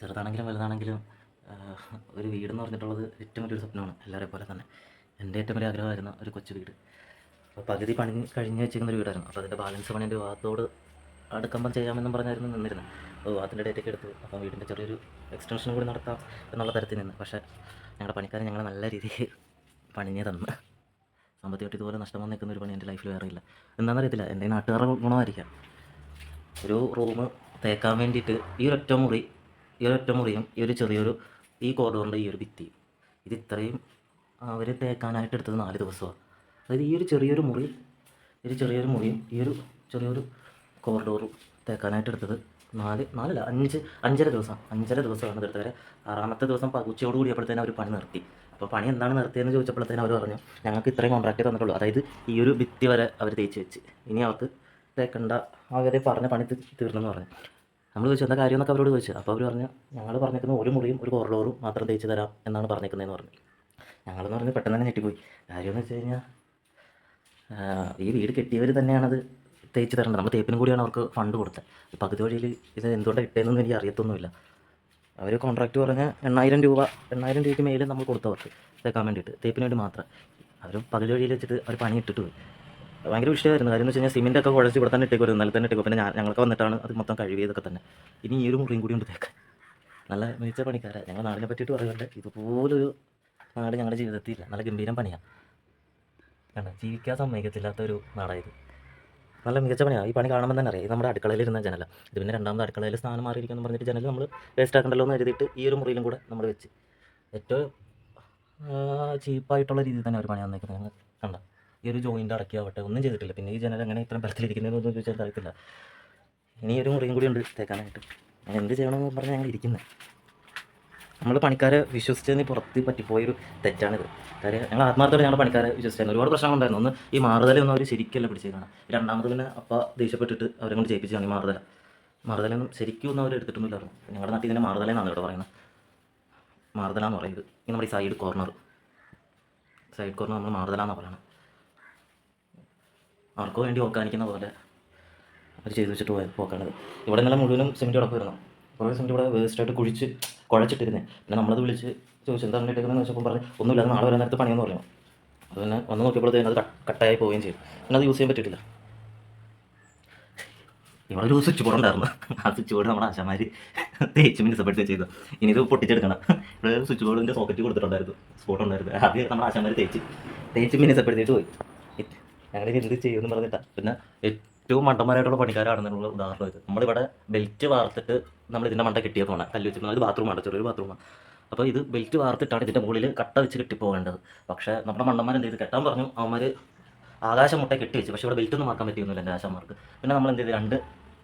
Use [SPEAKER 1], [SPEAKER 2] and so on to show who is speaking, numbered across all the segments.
[SPEAKER 1] ചെറുതാണെങ്കിലും വലുതാണെങ്കിലും ഒരു വീടെന്ന് പറഞ്ഞിട്ടുള്ളത് ഏറ്റവും വലിയൊരു സ്വപ്നമാണ് എല്ലാവരെയും പോലെ തന്നെ. എന്റെ ഏറ്റവും വലിയ ആഗ്രഹമായിരുന്നു ഒരു കൊച്ചു വീട്. അപ്പോൾ പകുതി പണി കഴിഞ്ഞ് വെച്ചിരിക്കുന്ന ഒരു വീടായിരുന്നു. അപ്പോൾ അതിന്റെ ബാലൻസ് പണി എന്റെ വാത്തോട് അടുക്കുമ്പം ചെയ്യാമെന്നും പറഞ്ഞായിരുന്നു നിന്നിരുന്നത്. അപ്പോൾ വാത്തിന്റെ ഡേറ്റൊക്കെ എടുത്തു. അപ്പോൾ വീടിന്റെ ചെറിയൊരു എക്സ്റ്റൻഷനും കൂടി നടത്താം എന്നുള്ള തരത്തിൽ നിന്ന്. പക്ഷേ ഞങ്ങളുടെ പണിക്കാരൻ ഞങ്ങൾ നല്ല രീതിയിൽ പണിഞ്ഞ് തന്നു. സാമ്പത്തികമായിട്ട് ഇതുപോലെ നഷ്ടം വന്ന് നിൽക്കുന്ന ഒരു പണി എന്റെ ലൈഫിൽ വേറെ ഇല്ല. എന്താണെന്നറിയത്തില്ല എന്റെ നാട്ടുകാരുടെ ഗുണമായിരിക്കാം. ഒരു റൂം തേക്കാൻ വേണ്ടിയിട്ട് ഈ ഒരൊറ്റ മുറി ഈ ഒരൊറ്റ മുറിയും ഈ ഒരു ചെറിയൊരു ഈ കോറിഡോറിന്റെ ഈ ഒരു ഭിത്തി. ഇത് ഇത്രയും അവർ തേക്കാനായിട്ട് എടുത്തത് നാല് ദിവസമാണ് അതായത് ഈ ഒരു ചെറിയൊരു മുറി ഒരു ചെറിയൊരു മുറിയും ഈ ഒരു ചെറിയൊരു കോറിഡോറും തേക്കാനായിട്ട് എടുത്തത് നാല് നാലല്ല അഞ്ച് അഞ്ചര ദിവസം അഞ്ചര ദിവസമാണ് എടുത്തവരെ ആറാമത്തെ ദിവസം ഉച്ചയോട് കൂടിയപ്പോഴത്തേനും അവർ പണി നിർത്തി. അപ്പോൾ പണി എന്താണ് നിർത്തിയെന്ന് ചോദിച്ചപ്പോഴത്തേനും അവർ പറഞ്ഞു ഞങ്ങൾക്ക് ഇത്രയും കോൺട്രാക്റ്റ് തന്നിട്ടുള്ളൂ. അതായത് ഈ ഒരു ഭിത്തി വരെ അവർ തേച്ച് വെച്ച്. ഇനി അവർക്ക് തേക്കണ്ട അവരെ പറഞ്ഞ പണി തീർന്നെന്ന് പറഞ്ഞു. നമ്മൾ ചോദിച്ചു എന്താ കാര്യം എന്നൊക്കെ അവരോട് ചോദിച്ചു. അപ്പോൾ അവർ പറഞ്ഞു ഞങ്ങൾ പറഞ്ഞേക്കുന്ന ഒരു മുറിയും ഒരു കോറിഡോറും മാത്രം തേച്ച് തരാം എന്നാണ് പറഞ്ഞേക്കുന്നതെന്ന് പറഞ്ഞു. ഞങ്ങളെന്ന് പറഞ്ഞ് പെട്ടെന്ന് തന്നെ ഞെട്ടിപ്പോയി. കാര്യമെന്ന് വെച്ച് കഴിഞ്ഞാൽ ഈ വീട് കെട്ടിയവർ തന്നെയാണത് തേച്ച് തരേണ്ടത്. നമ്മൾ തേപ്പിനും കൂടിയാണ് അവർക്ക് ഫണ്ട് കൊടുത്തത്. പകുതി വഴിയിൽ ഇത് എന്തുകൊണ്ടാണ് ഇട്ടതെന്നൊന്നും എനിക്ക് അറിയത്തൊന്നുമില്ല. അവർ കോൺട്രാക്റ്റ് പറഞ്ഞ എണ്ണായിരം രൂപ എണ്ണായിരം രൂപയ്ക്ക് മേലെ നമ്മൾ കൊടുത്തവർക്ക് തേക്കാൻ വേണ്ടിയിട്ട്. തേപ്പിന് വേണ്ടി മാത്രം. അവർ പകുതി വഴിയിൽ വെച്ചിട്ട് അവർ പണി ഇട്ടിട്ട് പോയി. ഭയങ്കര വിഷയമായിരുന്നു. കാര്യം എന്ന് വെച്ച് കഴിഞ്ഞാൽ സിമെന്റ് ഒക്കെ കുഴച്ച് ഇവിടെ തന്നെ ഇട്ടേക്കും ഇന്നലെ തന്നെ ഇട്ടേക്കും പിന്നെ ഞങ്ങൾക്ക് വന്നിട്ടാണ് അത് മൊത്തം കഴിവിയതൊക്കെ തന്നെ. ഇനി ഈ ഒരു മുറിയും കൂടി ഉണ്ട് തേക്കാൻ. നല്ല മികച്ച പണിക്കാരാണ് ഞങ്ങൾ നാടിനെ പറ്റിയിട്ട് പറയുന്നുണ്ട്. ഇതുപോലൊരു നാട് ഞങ്ങളുടെ ജീവിതത്തിൽ ഇല്ല നല്ല ഗംഭീരം പണിയാണ് കണ്ടോ ജീവിക്കാൻ സമ്മതിക്കത്തില്ലാത്ത ഒരു നാടായത്. നല്ല മികച്ച പണിയാണ് ഈ പണി കാണുമ്പോൾ തന്നെ അറിയാം. ഇത് നമ്മുടെ അടുക്കളയിൽ ഇരുന്ന ജനല. ഇത് പിന്നെ രണ്ടാമത് അടുക്കളയിൽ സ്ഥാനം മാറിയിരിക്കുന്നു പറഞ്ഞിട്ട് ജനൽ നമ്മൾ വേസ്റ്റ് ആക്കണ്ടല്ലോ എന്ന് എഴുതിയിട്ട് ഈ ഒരു മുറിയിലും കൂടെ നമ്മൾ വെച്ച്. ഏറ്റവും ചീപ്പായിട്ടുള്ള രീതിയിൽ തന്നെ ഒരു പണി ഞങ്ങൾ കണ്ട. ഈ ഒരു ജോയിന്റ് അടക്കിയാവട്ടെ ഒന്നും ചെയ്തിട്ടില്ല. പിന്നെ ഈ ജനൽ അങ്ങനെ ഇത്രയും ബലത്തിലിരിക്കുന്നതെന്ന് ചോദിച്ചാൽ അറിയത്തില്ല. ഇനി ഒരു മുറിയും കൂടി ഉണ്ട് തേക്കാനായിട്ട്. ഞാൻ എന്ത് ചെയ്യണമെന്ന് പറഞ്ഞാൽ ഞങ്ങൾ ഇരിക്കുന്നത് നമ്മൾ പണിക്കാരെ വിശ്വസിച്ചതിന് പുറത്ത് പറ്റിപ്പോയൊരു തെറ്റാണിത്. കാര്യം ഞങ്ങൾ ആത്മാർത്ഥത്തോടെ ഞങ്ങൾ പണിക്കാരെ വിശ്വസിച്ചായിരുന്നു. ഒരുപാട് പ്രശ്നങ്ങളുണ്ടായിരുന്നു ഒന്ന് ഈ മാറുതലൊന്നും അവർ ശരിക്കല്ല പിടിച്ചേക്കാണ്. രണ്ടാമത് പിന്നെ അപ്പ ദേഷ്യപ്പെട്ടിട്ട് അവരെ കൊണ്ട് ചെയ്യിപ്പിച്ചാണ് ഈ മാറുതല. മാറുതലൊന്നും ശരിക്കും ഒന്നും അവർ എടുത്തിട്ടൊന്നുമില്ലായിരുന്നു. ഞങ്ങളുടെ നാട്ടിൽ ഇതിനെ മാറുതല എന്നാണ് ഇവിടെ പറയുന്നത്. മാറുതല എന്ന് പറയുന്നത്. ഈ നമ്മുടെ ഈ സൈഡ് കോർണർ സൈഡ് കോർണർ നമ്മൾ മാറുതല എന്നാണ് പറയുന്നത് അവർക്ക് വേണ്ടി ഓർക്കാനിക്കുന്ന പോലെ അവർ ചെയ്തു വെച്ചിട്ട് പോയ പോക്കാണത്. ഇവിടെ നിന്നുള്ള മുഴുവനും സിമെന്റ് കിടക്കുമായിരുന്നു കുറേ സിമെന്റ് ഇവിടെ വേസ്റ്റായിട്ട് കുഴിച്ച് കുഴച്ചിട്ടിരുന്നേ. പിന്നെ നമ്മളത് വിളിച്ച് ചോദിച്ചു എന്താ ഇട്ടേക്കുന്നതെന്ന് വെച്ചപ്പോൾ പറഞ്ഞു ഒന്നുമില്ല നാളെ വരാൻ നേരത്ത് പണിയെന്ന് പറഞ്ഞു. അത് പിന്നെ വന്ന് നോക്കിയപ്പോഴത്തേക്കും അത് കട്ട്- കട്ടായി പോവുകയും ചെയ്തു. പിന്നെ അത് യൂസ് ചെയ്യാൻ പറ്റിയിട്ടില്ല. ഇവിടെ ഒരു സ്വിച്ച് ബോർഡ് ഉണ്ടായിരുന്നു. ആ സ്വിച്ച് ബോർഡ് നമ്മുടെ ആശാമാർ തേച്ച് മിനിസപ്പെടുത്തി ചെയ്തു. ഇനി ഇത് പൊട്ടിച്ചെടുക്കണം. ഇവിടെ സ്വിച്ച് ബോർഡിന്റെ സോക്കറ്റ് കൊടുത്തിട്ടുണ്ടായിരുന്നു. സ്പോട്ട് ഉണ്ടായിരുന്നു. ആദ്യം നമ്മുടെ ആശാമാർ തേച്ച് തേച്ച് മിനിസപ്പെടുത്തിയിട്ട് പോയി. ഞങ്ങൾ എന്ത് ചെയ്യുമെന്ന് പറഞ്ഞിട്ടാ. പിന്നെ ഏറ്റവും മണ്ടന്മാരായിട്ടുള്ള പണിക്കാരാണ് എന്നുള്ള ഉദാഹരണം ഇത്. നമ്മളിവിടെ ബെൽറ്റ് വാർത്തിട്ട് നമ്മൾ ഇതിന്റെ മണ്ട കെട്ടിയേക്കാണ് കല്ല് വെച്ച് അത് ബാത്റൂമാണ് ചെറിയൊരു ബാത്റൂമാണ് അപ്പോൾ ഇത് ബെൽറ്റ് വാർത്തിട്ടാണ് ഇതിന്റെ മുകളിൽ കട്ട വെച്ച് കെട്ടിപ്പോകേണ്ടത്. പക്ഷേ നമ്മുടെ മണ്ടന്മാർ എന്ത് ചെയ്ത്? കെട്ടാൻ പറഞ്ഞു. അവന്മാർ ആകാശം മുട്ട കെട്ടി വെച്ച്. പക്ഷേ ഇവിടെ ബെൽറ്റ് ഒന്നും ആക്കാൻ പറ്റിയൊന്നുമില്ല എന്റെ ആശാന്മാർക്ക്. പിന്നെ നമ്മൾ എന്ത് ചെയ്ത്? രണ്ട്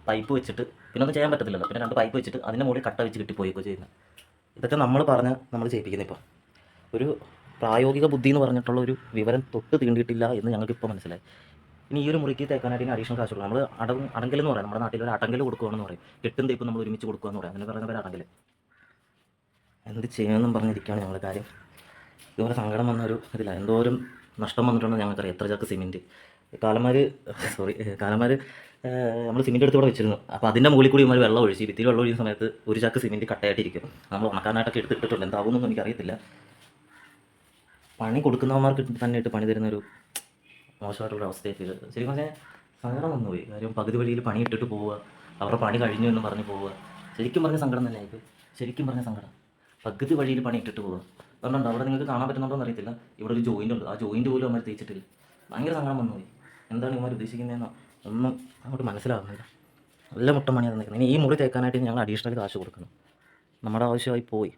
[SPEAKER 1] പൈപ്പ് വെച്ചിട്ട് പിന്നെ ഒന്നും ചെയ്യാൻ പറ്റത്തില്ലല്ലോ. പിന്നെ രണ്ട് പൈപ്പ് വെച്ചിട്ട് അതിന്റെ മുകളിൽ കട്ട വെച്ച് കെട്ടിപ്പോയിക്കോ ചെയ്യുന്നത് ഇതൊക്കെ നമ്മൾ പറഞ്ഞ് നമ്മൾ ചെയ്യിപ്പിക്കുന്നത് ഇപ്പോൾ ഒരു പ്രായോഗിക ബുദ്ധി എന്ന് പറഞ്ഞിട്ടുള്ള ഒരു വിവരം തൊട്ട് തീണ്ടിയിട്ടില്ല എന്ന് ഞങ്ങൾക്ക് ഇപ്പോൾ മനസ്സിലായി. ഇനി ഈ ഒരു മുറിക്ക് തേക്കാനായിട്ട് ഇനി അഡീഷണൽ കാശ് നമ്മൾ അടവ് അടങ്കൽ എന്ന് പറയാം. നമ്മുടെ നാട്ടിൽ ഒരു അടങ്കൽ കൊടുക്കുകയാണെന്ന് പറയും. കെട്ടും തേപ്പ് നമ്മൾ ഒരുമിച്ച് കൊടുക്കുകയെന്ന് പറയാം. അങ്ങനെ പറയുന്ന പേര് അടങ്കൽ എന്ത് ചെയ്യുമെന്നും പറഞ്ഞിരിക്കുകയാണ് ഞങ്ങൾ കാര്യം. ഇതുപോലെ സങ്കടം വന്ന ഒരു ഇതില്ല എന്തോരം നഷ്ടം വന്നിട്ടുണ്ടെന്ന് ഞങ്ങൾക്കറിയാം. എത്ര ചാക്ക് സിമെന്റ് കാലന്മാർ സോറി കാലന്മാർ നമ്മൾ സിമെന്റ് എടുത്ത് ഇവിടെ വെച്ചിരുന്നു. അപ്പോൾ അതിന്റെ മുകളിൽ കൂടി നമ്മൾ വെള്ളം ഒഴിച്ച് ഭിത്തിയിൽ വെള്ളം ഒഴിക്കുന്ന സമയത്ത് ഒരു ചാക്ക് സിമെന്റ് കട്ടയായിട്ടിരിക്കും നമ്മൾ ഉണക്കാനായിട്ടൊക്കെ എടുത്തിട്ടുണ്ട് എന്താവുമെന്നൊന്നും എനിക്കറിയത്തില്ല. പണി കൊടുക്കുന്നവന്മാർക്ക് തന്നെ ഇട്ട് പണി തരുന്നൊരു മോശമായിട്ടുള്ള അവസ്ഥയായിട്ട് ശരിക്കും പറഞ്ഞാൽ സങ്കടം വന്നുപോയി. കാര്യം പകുതി വഴിയിൽ പണി ഇട്ടിട്ട് പോവുക അവരുടെ പണി കഴിഞ്ഞു എന്ന് പറഞ്ഞ് പോവുക. ശരിക്കും പറഞ്ഞ സങ്കടം തന്നെ ആയിരിക്കും ശരിക്കും പറഞ്ഞ സങ്കടം. പകുതി വഴിയിൽ പണി ഇട്ടിട്ട് പോവുക. അതുകൊണ്ടുണ്ട് അവിടെ നിങ്ങൾക്ക് കാണാൻ പറ്റുന്നുണ്ടോ അറിയത്തില്ല. ഇവിടെ ഒരു ജോയിന്റ് ഉണ്ട്. ആ ജോയിന്റ് പോലും അവർ തേച്ചിട്ടില്ല. ഭയങ്കര സങ്കടം വന്നുപോയി. എന്താണ് ഇവന്മാർ ഉദ്ദേശിക്കുന്നതെന്നോ? ഒന്നും അങ്ങോട്ട് മനസ്സിലാവുന്നില്ല. നല്ല മുട്ട പണിയാണ് നിൽക്കുന്നത് ഇനി ഈ മുറി തേക്കാനായിട്ട് ഞങ്ങൾ അഡീഷണൽ കാശ് കൊടുക്കണം. നമ്മുടെ ആവശ്യമായി പോയി.